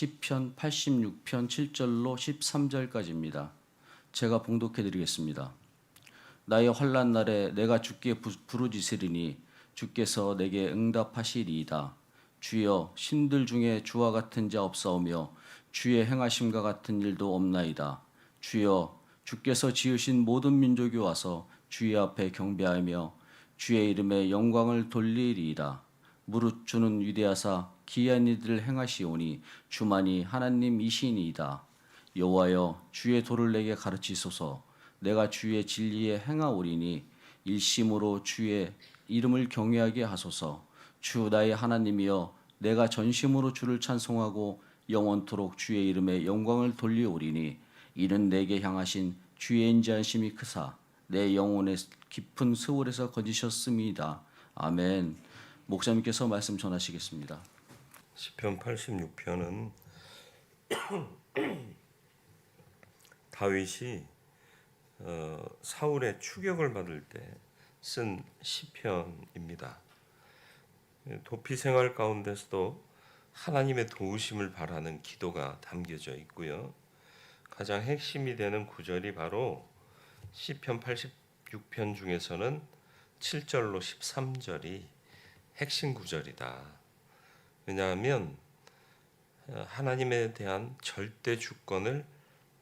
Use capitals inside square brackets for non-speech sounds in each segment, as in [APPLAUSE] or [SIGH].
시편 86편 7절로 13절까지입니다. 제가 봉독해 드리겠습니다. 나의 환난 날에 내가 주께 부- 부르짖으리니 주께서 내게 응답하시리이다. 주여 신들 중에 주와 같은 자 없사오며 주의 행하심과 같은 일도 없나이다. 주여 주께서 지으신 모든 민족이 와서 주의 앞에 경배하며 주의 이름에 영광을 돌리리이다. 무릇 주는 위대하사 기이한 일들을 행하시오니 주만이 하나님이시니이다. 여호와여 주의 도를 내게 가르치소서. 내가 주의 진리에 행하오리니 일심으로 주의 이름을 경외하게 하소서. 주 나의 하나님이여 내가 전심으로 주를 찬송하고 영원토록 주의 이름에 영광을 돌리오리니 이는 내게 향하신 주의 인자하심이 크사 내 영혼의 깊은 스월에서 거지셨음이다. 아멘. 목사님께서 말씀 전하시겠습니다. 시편 86편은 [CLEARS THROAT] 다윗이 어, 사울의 추격을 받을 때 쓴 시편입니다. 도피 생활 가운데서도 하나님의 도우심을 바라는 기도가 담겨져 있고요. 가장 핵심이 되는 구절이 바로 시편 86편 중에서는 7절로 13절이 핵심 구절이다. 왜냐하면 어, 하나님에 대한 절대 주권을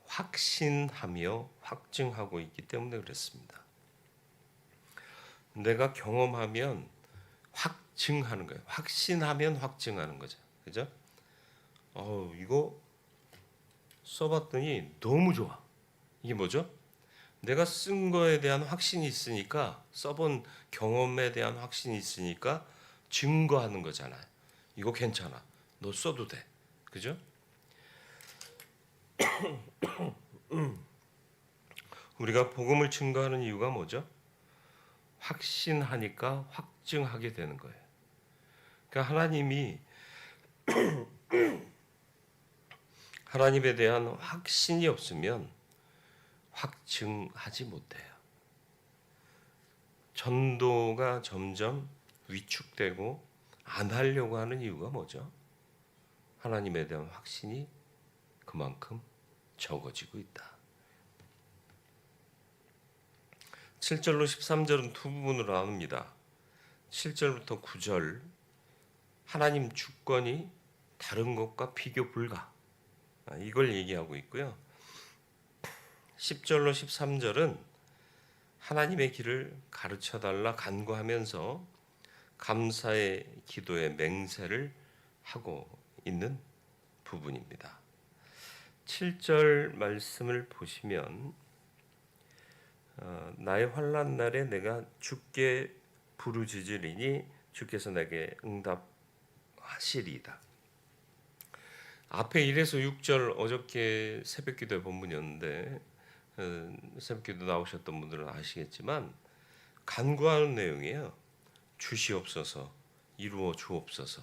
확신하며 확증하고 있기 때문에 그렇습니다. 내가 경험하면 확증하는 거예요. 확신하면 확증하는 거죠. 그죠? 어, 이거 써봤더니 너무 좋아. 이게 뭐죠? 내가 쓴 거에 대한 확신이 있으니까 써본 경험에 대한 확신이 있으니까 증거하는 거잖아요. 이거 괜찮아. 너 써도 돼. 그죠? [COUGHS] 우리가 복음을 증거하는 이유가 뭐죠? 확신하니까 확증하게 되는 거예요. 그러니까 하나님이 [COUGHS] 하나님에 대한 확신이 없으면 확증하지 못해요. 전도가 점점 위축되고 안 하려고 하는 이유가 뭐죠? 하나님에 대한 확신이 그만큼 적어지고 있다. 7절로 13절은 두 부분으로 나눕니다. 7절부터 9절 하나님 주권이 다른 것과 비교 불가 아, 이걸 얘기하고 있고요. 10절로 13절은 하나님의 길을 가르쳐 달라 간구하면서 감사의 기도의 맹세를 하고 있는 부분입니다. 7절 말씀을 보시면 어, 나의 환란 날에 내가 주께 부르짖으리니 주께서 내게 응답하시리이다. 앞에 1에서 6절 어저께 새벽기도의 본문이었는데 어, 새벽기도 나오셨던 분들은 아시겠지만 간구하는 내용이에요. 주시옵소서, 이루어 주옵소서.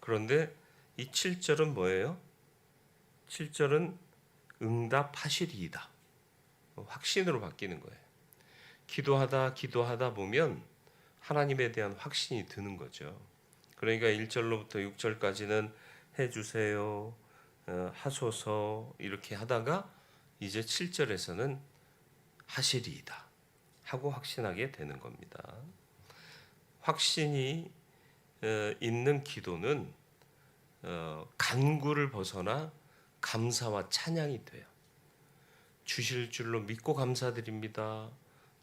그런데 이 7절은 뭐예요? 7절은 응답하시리이다. 확신으로 바뀌는 거예요. 기도하다 기도하다 보면 하나님에 대한 확신이 드는 거죠. 그러니까 1절로부터 6절까지는 해 주세요. 어, 하소서 이렇게 하다가 이제 7절에서는 하시리이다 하고 확신하게 되는 겁니다. 확신이 어, 있는 기도는 어, 간구를 벗어나 감사와 찬양이 돼요. 주실 줄로 믿고 감사드립니다.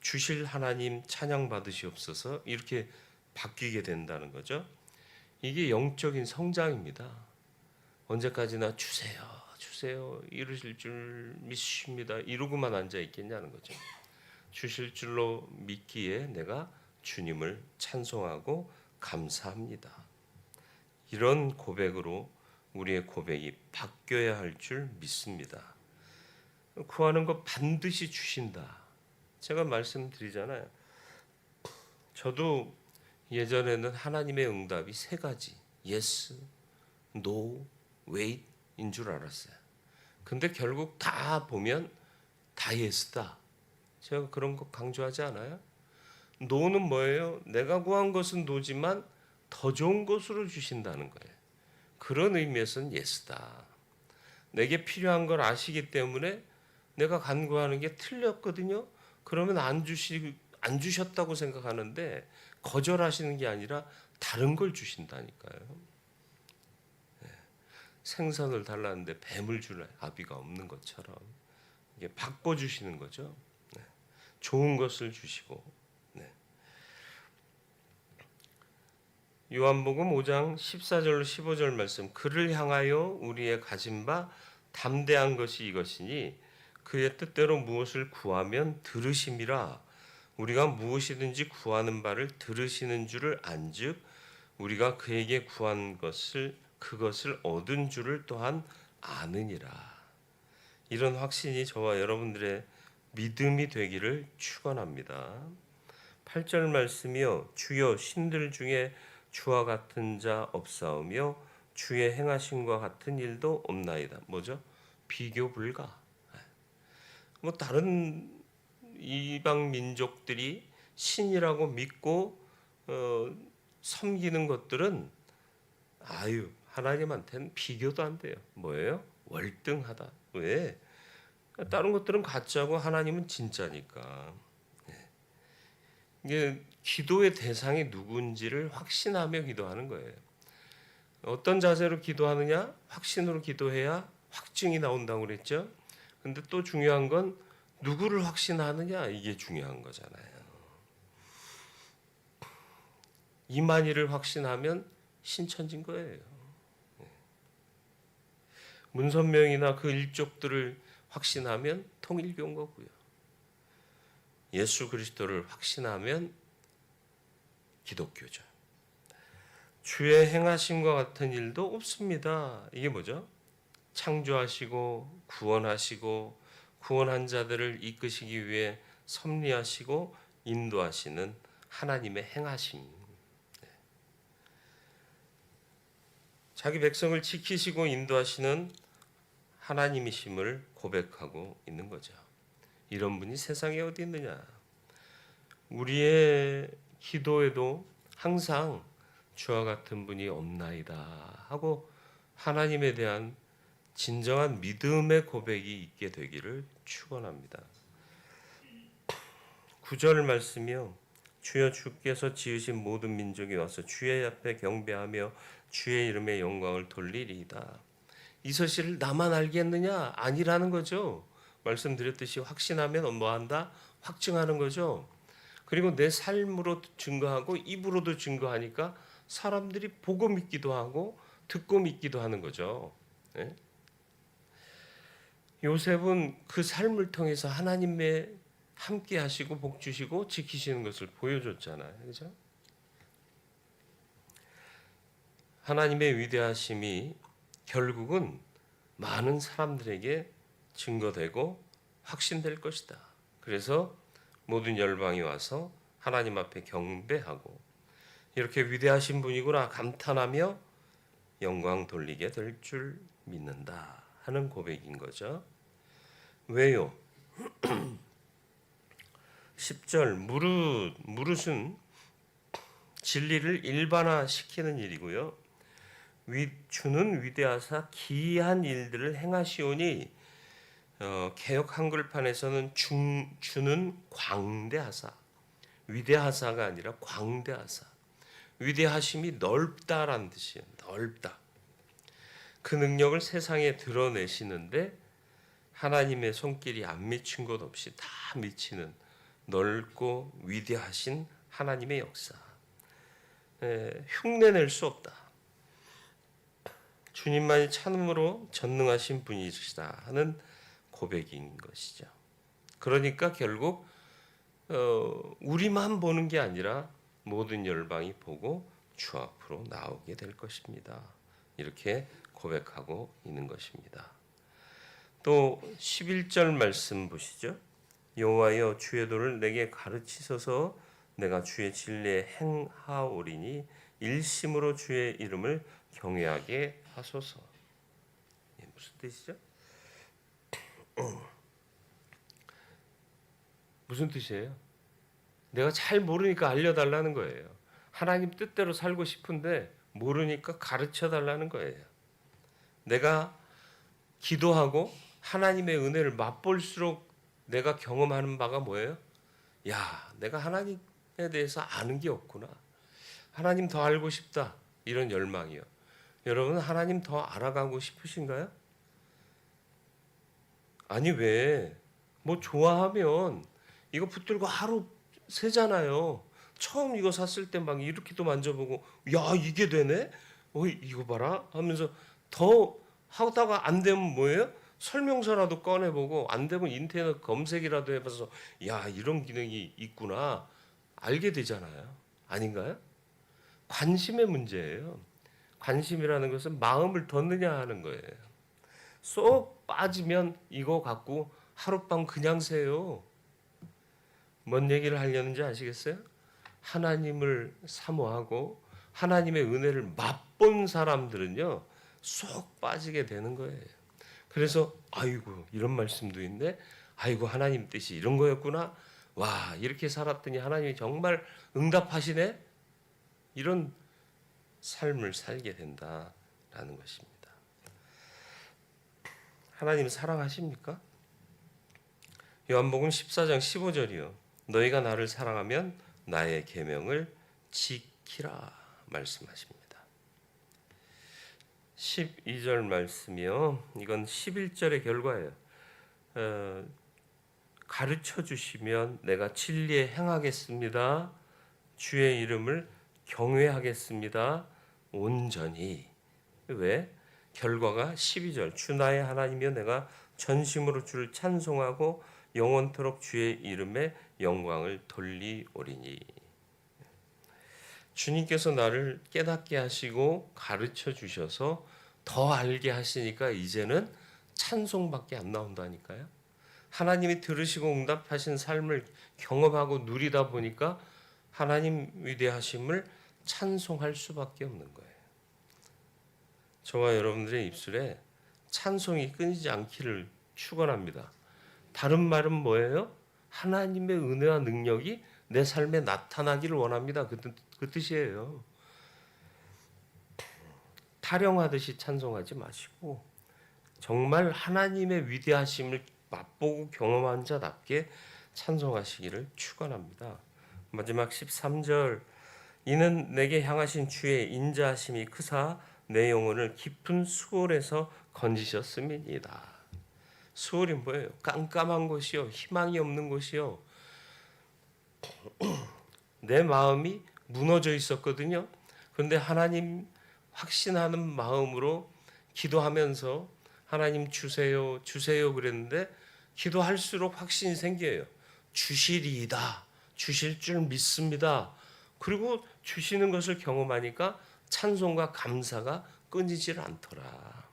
주실 하나님 찬양 받으시옵소서 이렇게 바뀌게 된다는 거죠. 이게 영적인 성장입니다. 언제까지나 주세요, 주세요 이러실 줄 믿습니다. 이러고만 앉아 있겠냐는 거죠. 주실 줄로 믿기에 내가 주님을 찬송하고 감사합니다. 이런 고백으로 우리의 고백이 바뀌어야 할 줄 믿습니다. 구하는 것 반드시 주신다. 제가 말씀드리잖아요. 저도 예전에는 하나님의 응답이 세 가지. yes, no, wait인 줄 알았어요. 근데 결국 다 보면 다 yes다. 제가 그런 거 강조하지 않아요? No는 뭐예요? 내가 구한 것은 no지만 더 좋은 것으로 주신다는 거예요. 그런 의미에서는 yes다. 내게 필요한 걸 아시기 때문에 내가 간구하는 게 틀렸거든요. 그러면 안 주시 안 주셨다고 생각하는데 거절하시는 게 아니라 다른 걸 주신다니까요. 네. 생선을 달라는데 뱀을 줄 아비가 없는 것처럼 이게 바꿔 주시는 거죠. 네. 좋은 것을 주시고 네. 요한복음 5장 14절로 15절 말씀 그를 향하여 우리의 가진 바 담대한 것이 이것이니 그의 뜻대로 무엇을 구하면 들으심이라 우리가 무엇이든지 구하는 바를 들으시는 줄을 안즉 우리가 그에게 구한 것을 그것을 얻은 줄을 또한 아느니라 이런 확신이 저와 여러분들의 믿음이 되기를 축원합니다. 8절 말씀이요 주여 신들 중에 주와 같은 자 없사오며 주의 행하심과 같은 일도 없나이다. 뭐죠? 비교 불가. 뭐 다른 이방 민족들이 신이라고 믿고 어, 섬기는 것들은 아유 하나님한테는 비교도 안 돼요. 뭐예요? 월등하다. 왜? 다른 것들은 가짜고 하나님은 진짜니까. 네. 이게 기도의 대상이 누군지를 확신하며 기도하는 거예요. 어떤 자세로 기도하느냐? 확신으로 기도해야 확증이 나온다고 그랬죠. 근데 또 중요한 건 누구를 확신하느냐 이게 중요한 거잖아요. 이만희를 확신하면 신천진 거예요. 네. 문선명이나 그 일족들을 확신하면 통일교인 거고요. 예수 그리스도를 확신하면 기독교죠. 주의 행하심과 같은 일도 없습니다. 이게 뭐죠? 창조하시고 구원하시고 구원한 자들을 이끄시기 위해 섭리하시고 인도하시는 하나님의 행하심. 네. 자기 백성을 지키시고 인도하시는 하나님이심을 고백하고 있는 거죠. 이런 분이 세상에 어디 있느냐? 우리의 기도에도 항상 주와 같은 분이 없나이다 하고 하나님에 대한 진정한 믿음의 고백이 있게 되기를 축원합니다. 구절 말씀이요. 주여 주께서 지으신 모든 민족이 와서 주의 앞에 경배하며 주의 이름의 영광을 돌리리이다. 이 사실을 나만 알겠느냐? 아니라는 거죠. 말씀드렸듯이 확신하면 뭐 한다? 확증하는 거죠. 그리고 내 삶으로 증거하고 입으로도 증거하니까 사람들이 보고 믿기도 하고 듣고 믿기도 하는 거죠. 네? 요셉은 그 삶을 통해서 하나님의 함께 하시고 복 주시고 지키시는 것을 보여줬잖아요. 그죠? 하나님의 위대하심이 결국은 많은 사람들에게 증거되고 확신될 것이다. 그래서 모든 열방이 와서 하나님 앞에 경배하고 이렇게 위대하신 분이구나 감탄하며 영광 돌리게 될 줄 믿는다 하는 고백인 거죠. 왜요? [CLEARS THROAT] 10절 무릇 무릇은 진리를 일반화시키는 일이고요. 위, 주는 위대하사 기이한 일들을 행하시오니 어, 개혁 한글판에서는 중, 주는 광대하사 위대하사가 아니라 광대하사 위대하심이 넓다라는 뜻이에요. 넓다. 그 능력을 세상에 드러내시는데 하나님의 손길이 안 미친 것 없이 다 미치는 넓고 위대하신 하나님의 역사. 에, 흉내낼 수 없다. 주님만이 참으로 전능하신 분이시다 하는 고백인 것이죠. 그러니까 결국 어, 우리만 보는 게 아니라 모든 열방이 보고 주 앞으로 나오게 될 것입니다. 이렇게 고백하고 있는 것입니다. 또 11절 말씀 보시죠. 여호와여 주의 도를 내게 가르치소서 내가 주의 진리에 행하오리니 일심으로 주의 이름을 경외하게 하소서. 예, 무슨 뜻이죠? 무슨 뜻이에요? 내가 잘 모르니까 알려달라는 거예요. 하나님 뜻대로 살고 싶은데 모르니까 가르쳐 달라는 거예요. 내가 기도하고 하나님의 은혜를 맛볼수록 내가 경험하는 바가 뭐예요? 야, 내가 하나님에 대해서 아는 게 없구나. 하나님 더 알고 싶다. 이런 열망이요. 여러분 하나님 더 알아가고 싶으신가요? 아니 왜? 뭐 좋아하면 이거 붙들고 하루 세잖아요. 처음 이거 샀을 때 막 이렇게도 만져보고 야 이게 되네? 어 이거 봐라 하면서 더 하다가 안 되면 뭐예요? 설명서라도 꺼내보고 안 되면 인터넷 검색이라도 해봐서 야 이런 기능이 있구나 알게 되잖아요. 아닌가요? 관심의 문제예요. 관심이라는 것은 마음을 뒀느냐 하는 거예요. 쏙 빠지면 이거 갖고 하룻밤 그냥 새요. 뭔 얘기를 하려는지 아시겠어요? 하나님을 사모하고 하나님의 은혜를 맛본 사람들은요 쏙 빠지게 되는 거예요. 그래서 아이고 이런 말씀도 있네. 아이고 하나님 뜻이 이런 거였구나. 와 이렇게 살았더니 하나님이 정말 응답하시네. 이런 삶을 살게 된다라는 것입니다. 하나님 사랑하십니까? 요한복음 14장 15절이요. 너희가 나를 사랑하면 나의 계명을 지키라 말씀하십니다. 12절 말씀이요. 이건 11절의 결과예요. 어, 가르쳐 주시면 내가 진리에 행하겠습니다. 주의 이름을 경외하겠습니다. 온전히 왜? 결과가 12절 주 나의 하나님이여 내가 전심으로 주를 찬송하고 영원토록 주의 이름에 영광을 돌리오리니 주님께서 나를 깨닫게 하시고 가르쳐 주셔서 더 알게 하시니까 이제는 찬송밖에 안 나온다니까요. 하나님이 들으시고 응답하신 삶을 경험하고 누리다 보니까 하나님 위대하심을 찬송할 수밖에 없는 거예요. 저와 여러분들의 입술에 찬송이 끊이지 않기를 축원합니다. 다른 말은 뭐예요? 하나님의 은혜와 능력이 내 삶에 나타나기를 원합니다. 그, 뜻, 그 뜻이에요. 타령하듯이 찬송하지 마시고 정말 하나님의 위대하심을 맛보고 경험한 자답게 찬송하시기를 축원합니다. 마지막 13절 이는 내게 향하신 주의 인자하심이 크사 내 영혼을 깊은 수월에서 건지셨음이니이다. 수월이 뭐예요? 깜깜한 곳이요, 희망이 없는 곳이요. [CLEARS THROAT] 내 마음이 무너져 있었거든요. 그런데 하나님 확신하는 마음으로 기도하면서 하나님 주세요, 주세요 그랬는데 기도할수록 확신이 생겨요. 주시리이다. 주실 줄 믿습니다. 그리고 주시는 것을 경험하니까 찬송과 감사가 끊이질 않더라.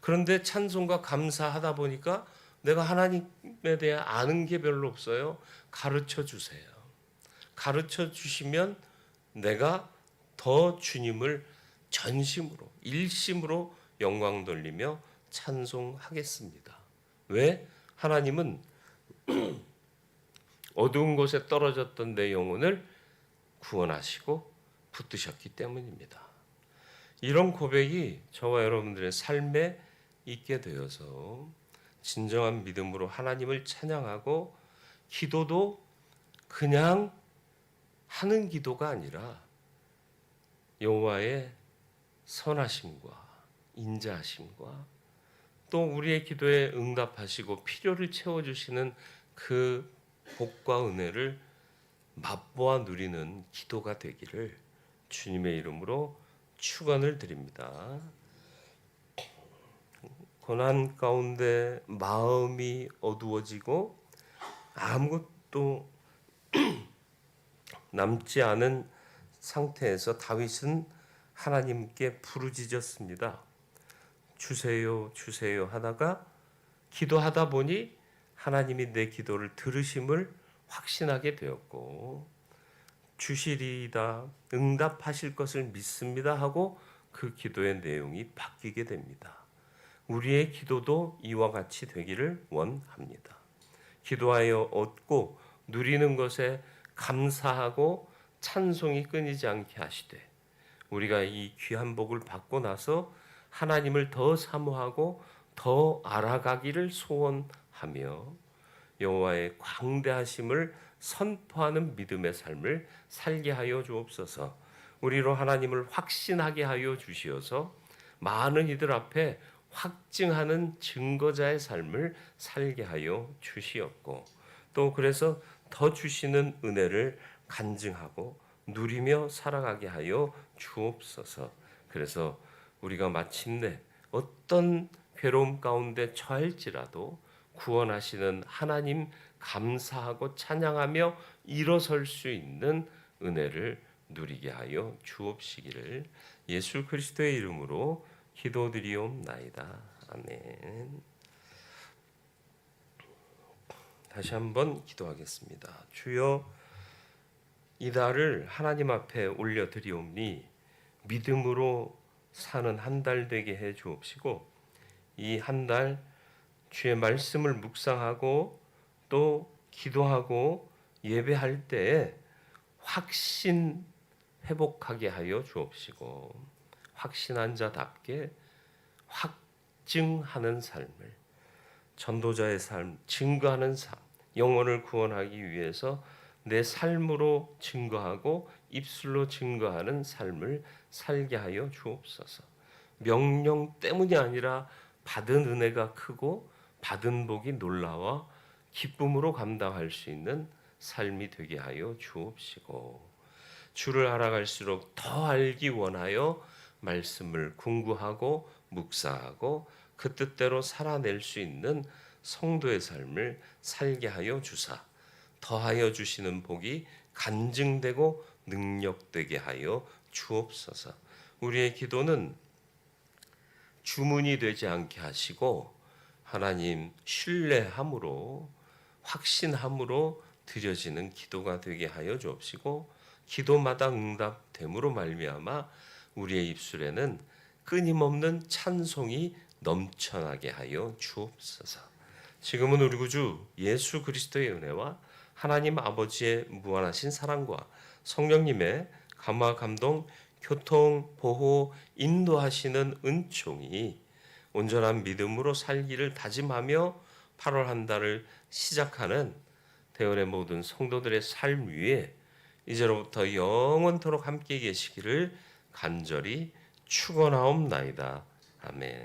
그런데 찬송과 감사하다 보니까 내가 하나님에 대해 아는 게 별로 없어요. 가르쳐 주세요. 가르쳐 주시면 내가 더 주님을 전심으로 일심으로 영광 돌리며 찬송하겠습니다. 왜? 하나님은 [CLEARS THROAT] 어두운 곳에 떨어졌던 내 영혼을 구원하시고 붙드셨기 때문입니다. 이런 고백이 저와 여러분들의 삶에 있게 되어서 진정한 믿음으로 하나님을 찬양하고 기도도 그냥 하는 기도가 아니라 여호와의 선하심과 인자하심과 또 우리의 기도에 응답하시고 필요를 채워 주시는 그 복과 은혜를 맛보아 누리는 기도가 되기를 주님의 이름으로 축원을 드립니다. 고난 가운데 마음이 어두워지고 아무것도 [CLEARS THROAT] 남지 않은 상태에서 다윗은 하나님께 부르짖었습니다. 주세요, 주세요 하다가 기도하다 보니 하나님이 내 기도를 들으심을 확신하게 되었고 주시리이다 응답하실 것을 믿습니다 하고 그 기도의 내용이 바뀌게 됩니다. 우리의 기도도 이와 같이 되기를 원합니다. 기도하여 얻고 누리는 것에 감사하고 찬송이 끊이지 않게 하시되 우리가 이 귀한 복을 받고 나서 하나님을 더 사모하고 더 알아가기를 소원하며 여호와의 광대하심을 선포하는 믿음의 삶을 살게 하여 주옵소서. 우리로 하나님을 확신하게 하여 주시어서 많은 이들 앞에 확증하는 증거자의 삶을 살게 하여 주시었고 또 그래서 더 주시는 은혜를 간증하고 누리며 살아가게 하여 주옵소서. 그래서 우리가 마침내 어떤 괴로움 가운데 처할지라도 구원하시는 하나님 감사하고 찬양하며 일어설 수 있는 은혜를 누리게 하여 주옵시기를 예수 그리스도의 이름으로 기도드리옵나이다. 아멘. 다시 한번 기도하겠습니다. 주여 이 달을 하나님 앞에 올려 드리옵니 믿음으로 사는 한 달 되게 해 주옵시고 이 한달 주의 말씀을 묵상하고 또 기도하고 예배할 때에 확신 회복하게 하여 주옵시고 확신한 자답게 확증하는 삶을 전도자의 삶, 증거하는 삶, 영혼을 구원하기 위해서 내 삶으로 증거하고 입술로 증거하는 삶을 살게 하여 주옵소서. 명령 때문이 아니라 받은 은혜가 크고 받은 복이 놀라워 기쁨으로 감당할 수 있는 삶이 되게 하여 주옵시고 주를 알아갈수록 더 알기 원하여 말씀을 궁구하고 묵상하고 그 뜻대로 살아낼 수 있는 성도의 삶을 살게 하여 주사 더하여 주시는 복이 간증되고 능력되게 하여 주옵소서. 우리의 기도는 주문이 되지 않게 하시고 하나님 신뢰함으로 확신함으로 드려지는 기도가 되게 하여 주옵시고 기도마다 응답됨으로 말미암아 우리의 입술에는 끊임없는 찬송이 넘쳐나게 하여 주옵소서. 지금은 우리 구주 예수 그리스도의 은혜와 하나님 아버지의 무한하신 사랑과 성령님의 감화 감동 교통 보호 인도하시는 은총이 온전한 믿음으로 살기를 다짐하며 8월 한 달을 시작하는 대원의 모든 성도들의 삶 위에 이제로부터 영원토록 함께 계시기를 간절히 축원하옵나이다. 아멘.